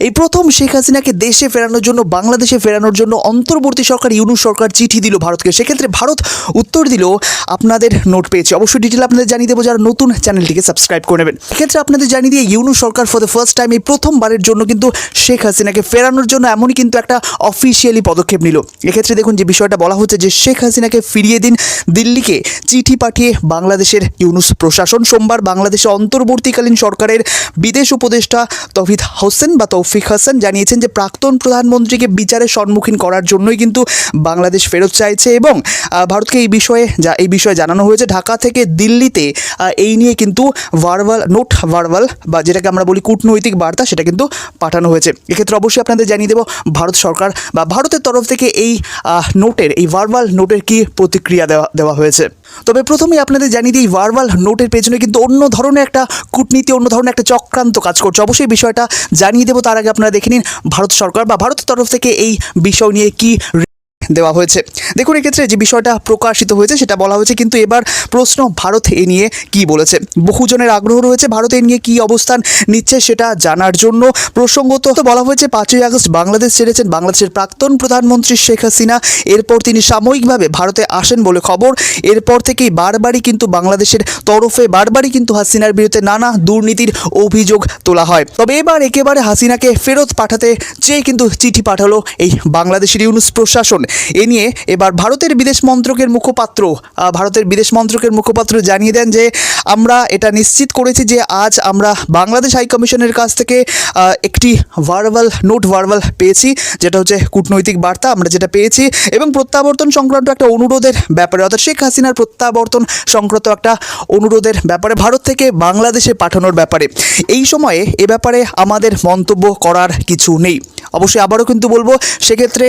এই প্রথম শেখ হাসিনাকে দেশে ফেরানোর জন্য, বাংলাদেশে ফেরানোর জন্য অন্তর্বর্তী সরকার, ইউনুস সরকার চিঠি দিল ভারতকে। সেক্ষেত্রে ভারত উত্তর দিল, আপনাদের নোট পেয়েছে। অবশ্যই ডিটেল আপনাদের জানিয়ে দেবো। যারা নতুন, চ্যানেলটিকে সাবস্ক্রাইব করে নেবেন। এক্ষেত্রে আপনাদের জানিয়ে দিয়ে ইউনুস সরকার ফর দ্য ফার্স্ট টাইম এই প্রথমবারের জন্য কিন্তু শেখ হাসিনাকে ফেরানোর জন্য এমনই কিন্তু একটা অফিসিয়ালি পদক্ষেপ নিল। এক্ষেত্রে দেখুন যে বিষয়টা বলা হচ্ছে যে, শেখ হাসিনাকে ফিরিয়ে দিন দিল্লিকে। চিঠি পাঠিয়ে বাংলাদেশের ইউনুস প্রশাসন। সোমবার বাংলাদেশে অন্তর্বর্তীকালীন সরকারের বিদেশ উপদেষ্টা তৌহিদ হোসেন বা হাসান জানিয়েছেন যে প্রাক্তন প্রধানমন্ত্রীকে বিচারের সম্মুখীন করার জন্যই কিন্তু বাংলাদেশ ফেরত চাইছে এবং ভারতকে এই বিষয়ে যা, এই বিষয়ে জানানো হয়েছে, ঢাকা থেকে দিল্লিতে এই নিয়ে কিন্তু ভার্বাল, নোট ভার্বাল বা যেটাকে আমরা বলি কূটনৈতিক বার্তা সেটা কিন্তু পাঠানো হয়েছে। এক্ষেত্রে অবশ্যই আপনাদের জানিয়ে দেবো, ভারত সরকার বা ভারতের তরফ থেকে এই নোটের, এই ভার্বাল নোটের কি প্রতিক্রিয়া দেওয়া দেওয়া হয়েছে। তবে প্রথমেই আপনাদের জানিয়ে দিই ভার্বাল নোটের পেছনে কিন্তু অন্য ধরনের একটা কূটনীতি, অন্য ধরনের একটা চক্রান্ত কাজ করছে। অবশ্যই বিষয়টা জানিয়ে দেবো, তার আগে আপনারা দেখে নিন, ভারত সরকার বা ভারতের তরফ থেকে এই বিষয় নিয়ে কি দেওয়া হয়েছে। দেখুন, এক্ষেত্রে যে বিষয়টা প্রকাশিত হয়েছে, সেটা বলা হয়েছে, কিন্তু এবার প্রশ্ন ভারত এ নিয়ে কি বলেছে? বহুজনের আগ্রহ রয়েছে ভারত এ নিয়ে কি অবস্থান নিচ্ছে সেটা জানার জন্য। প্রসঙ্গত বলা হয়েছে, পাঁচই আগস্ট বাংলাদেশ ছেড়েছেন বাংলাদেশের প্রাক্তন প্রধানমন্ত্রী শেখ হাসিনা। এরপর তিনি সাময়িকভাবে ভারতে আসেন বলে খবর। এরপর থেকেই বারবারই কিন্তু বাংলাদেশের তরফে, বারবারই কিন্তু হাসিনার বিরুদ্ধে নানা দুর্নীতির অভিযোগ তোলা হয়। তবে এবার একেবারে হাসিনাকে ফেরত পাঠাতে চেয়ে কিন্তু চিঠি পাঠালো এই বাংলাদেশের ইউনুস প্রশাসন। এ নিয়ে এবার ভারতের বিদেশ মন্ত্রকের মুখপাত্র ভারতের বিদেশ মন্ত্রকের মুখপাত্র জানিয়ে দেন যে, আমরা এটা নিশ্চিত করেছি যে আজ আমরা বাংলাদেশ হাইকমিশনের কাছ থেকে একটি ভার্বাল, নোট ভার্বাল পেয়েছি, যেটা হচ্ছে কূটনৈতিক বার্তা, আমরা যেটা পেয়েছি, এবং প্রত্যাবর্তন সংক্রান্ত একটা অনুরোধের ব্যাপারে, অর্থাৎ শেখ হাসিনার প্রত্যাবর্তন সংক্রান্ত একটা অনুরোধের ব্যাপারে ভারত থেকে বাংলাদেশে পাঠানোর ব্যাপারে। এই সময়ে এ ব্যাপারে আমাদের মন্তব্য করার কিছু নেই। অবশ্যই আবারও কিন্তু বলব, সেক্ষেত্রে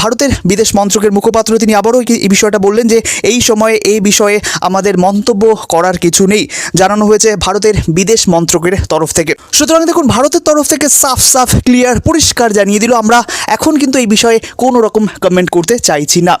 ভারতের বিদেশ মন্ত্রকের মুখপাত্র তিনি আবারও এই বিষয়টা বললেন যে এই সময়ে, এই বিষয়ে আমাদের মন্তব্য করার কিছু নেই। জানানো হয়েছে ভারতের বিদেশ মন্ত্রকের তরফ থেকে। সুতরাং দেখুন, ভারতের তরফ থেকে সাফ সাফ, ক্লিয়ার, পরিষ্কার জানিয়ে দিল আমরা এখন কিন্তু এই বিষয়ে কোনো রকম কমেন্ট করতে চাইছি না।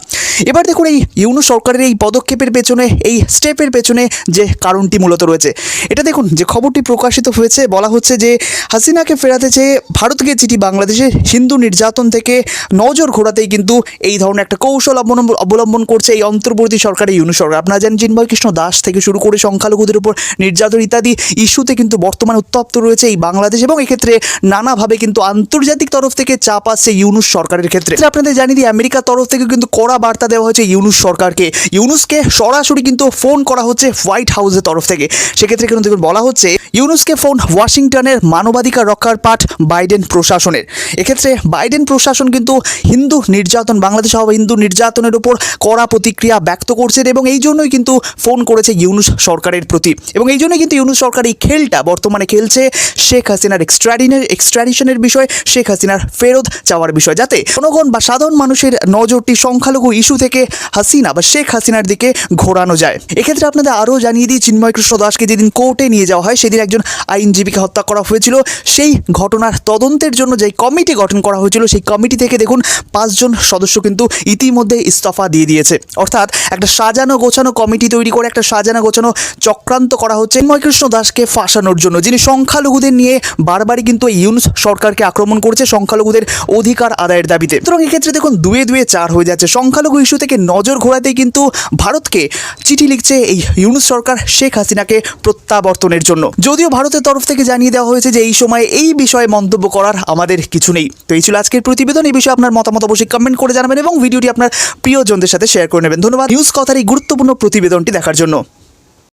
এবার দেখুন, এই ইউনো সরকারের এই পদক্ষেপের পেছনে, এই স্টেপের পেছনে যে কারণটি মূলত রয়েছে, এটা দেখুন, যে খবরটি প্রকাশিত হয়েছে, বলা হচ্ছে যে হাসিনাকে ফেরাতে চেয়ে ভারতকে চিঠি বাংলাদেশে হিন্দু নির্যাতন থেকে নজর ঘোরাতেই কিন্তু এই ধরনের একটা কৌশল অবলম্বন অবলম্বন করছে এই অন্তর্বর্তী সরকারের ইউনু সরকার আপনারা জানেন চিন্ময় কৃষ্ণ দাস থেকে শুরু করে সংখ্যালঘুদের উপর নির্যাতন ইত্যাদি ইস্যুতে কিন্তু বর্তমানে উত্তপ্ত রয়েছে এই বাংলাদেশ এবং এক্ষেত্রে নানাভাবে কিন্তু আন্তর্জাতিক তরফ থেকে চাপ আসছে ইউনুস সরকারের ক্ষেত্রে। আপনাদের জানিয়ে দিই আমেরিকার তরফ থেকে কিন্তু কড়া বার্তা দেওয়া হয়েছে ইউনুস সরকারকে। ইউনুসকে সরাসরি কিন্তু ফোন করা হচ্ছে হোয়াইট হাউসের তরফ থেকে। সেক্ষেত্রে কিন্তু দেখুন, বলা হচ্ছে, ইউনুসকে ফোন ওয়াশিংটনের মানবাধিকার রক্ষার পাঠ বাইডেন প্রশাসনের। এক্ষেত্রে বাইডেন প্রশাসন কিন্তু হিন্দু নির্যাতন বাংলাদেশে হওয়া হিন্দু নির্যাতনের উপর কড়া প্রতিক্রিয়া ব্যক্ত করছেন এবং এই জন্যই কিন্তু ফোন করেছে ইউনুস সরকারের প্রতি। এবং এই জন্যই কিন্তু ইউনুস সরকার এই খেলটা বর্তমানে খেলছে শেখ হাসিনার এক্সট্রাডিনের এক্সট্রাডিশনের বিষয়, শেখ হাসিনার ফেরত চাওয়ার বিষয়। যাতে জনগণ বা সাধারণ মানুষের নজরটি সংখ্যালঘু ইস্যু থেকে হাসিনা বা শেখ হাসিনার দিকে ঘোরানো যায়। এক্ষেত্রে আপনাদের আরও জানিয়ে দিই, চিন্ময় কৃষ্ণ দাসকে যেদিন কোর্টে নিয়ে যাওয়া হয়, সেদিন একজন আইনজীবীকে হত্যা করা হয়েছিল। সেই ঘটনার তদন্তের জন্য যে কমিটি গঠন করা হয়েছিল, সেই কমিটি থেকে দেখুন পাঁচজন সদস্য কিন্তু ইতিমধ্যে ইস্তফা দিয়ে দিয়েছে। অর্থাৎ একটা সাজানো গোছানো কমিটি তৈরি করে একটা সাজানো গোছানো চক্রান্ত করা হচ্ছে চিন্ময় কৃষ্ণ দাসকে ফাঁসানোর জন্য, যিনি সংখ্যালঘুদের নিয়ে বারবারই কিন্তু ইউনুস সরকারকে আক্রমণ করছে সংখ্যালঘুদের অধিকার আদায়ের দাবিতে। সুতরাং এক্ষেত্রে দেখুন, দুয়ে দুয়ে চার হয়ে যাচ্ছে। সংখ্যালঘু ইস্যু থেকে নজর ঘোরাতেই কিন্তু ভারতকে চিঠি লিখছে এই ইউনুস সরকার শেখ হাসিনাকে প্রত্যাবর্তনের জন্য। যদিও ভারতের তরফ থেকে জানিয়ে দেওয়া হয়েছে যে এই সময়ে এই বিষয়ে মন্তব্য করার আমাদের কিছু নেই। তো এই ছিল আজকের প্রতিবেদন। এই বিষয়ে আপনার মতামত অবশ্যই কমেন্ট করে জানাবেন। এবং ভিডিওটি আপনার প্রিয়জনদের সাথে শেয়ার করে নেবেন। ধন্যবাদ। নিউজ কথার এই গুরুত্বপূর্ণ প্রতিবেদনটি দেখার জন্য।